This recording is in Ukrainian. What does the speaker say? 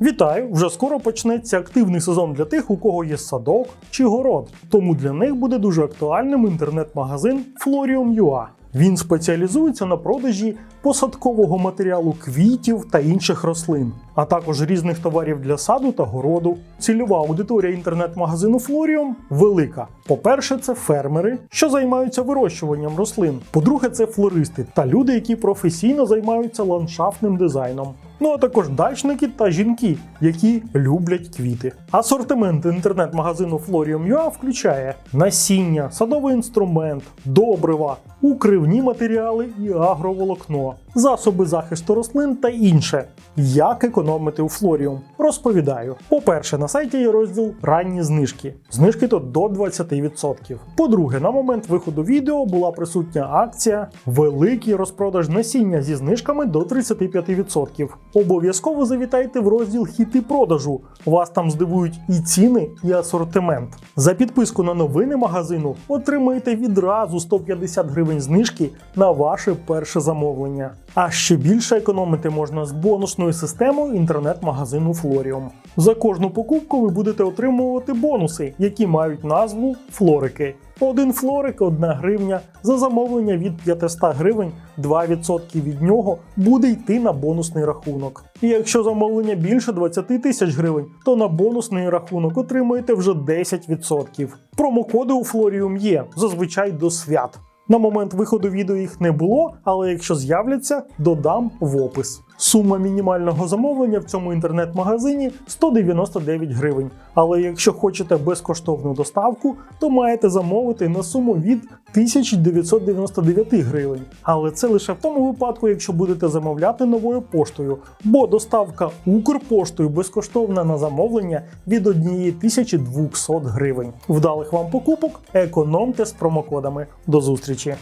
Вітаю! Вже скоро почнеться активний сезон для тих, у кого є садок чи город. Тому для них буде дуже актуальним інтернет-магазин Florium.ua. Він спеціалізується на продажі посадкового матеріалу квітів та інших рослин, а також різних товарів для саду та городу. Цільова аудиторія інтернет-магазину Florium велика. По-перше, це фермери, що займаються вирощуванням рослин. По-друге, це флористи та люди, які професійно займаються ландшафтним дизайном. Ну а також дачники та жінки, які люблять квіти. Асортимент інтернет-магазину Florium.ua включає насіння, садовий інструмент, добрива, укривні матеріали і агроволокно, засоби захисту рослин та інше. Як економити у Florium? Розповідаю. По-перше, на сайті є розділ ранні знижки. Знижки тут до 20%. По-друге, на момент виходу відео була присутня акція Великий розпродаж насіння зі знижками до 35%. Обов'язково завітайте в розділ хіти продажу. Вас там здивують і ціни, і асортимент. За підписку на новини магазину отримаєте відразу 150 гривень знижки на ваше перше замовлення. А ще більше економити можна з бонусною системою інтернет-магазину Florium. За кожну покупку ви будете отримувати бонуси, які мають назву Флорики. Один флорик 1 гривня. За замовлення від 500 гривень 2% від нього буде йти на бонусний рахунок. І якщо замовлення більше 20 тисяч гривень, то на бонусний рахунок отримаєте вже 10%. Промокоди у Флоріум є, зазвичай до свят. На момент виходу відео їх не було, але якщо з'являться, додам в опис. Сума мінімального замовлення в цьому інтернет-магазині 199 гривень. Але якщо хочете безкоштовну доставку, то маєте замовити на суму від 1999 гривень. Але це лише в тому випадку, якщо будете замовляти новою поштою, бо доставка Укрпоштою безкоштовна на замовлення від 1200 гривень. Вдалих вам покупок, економте з промокодами. До зустрічі!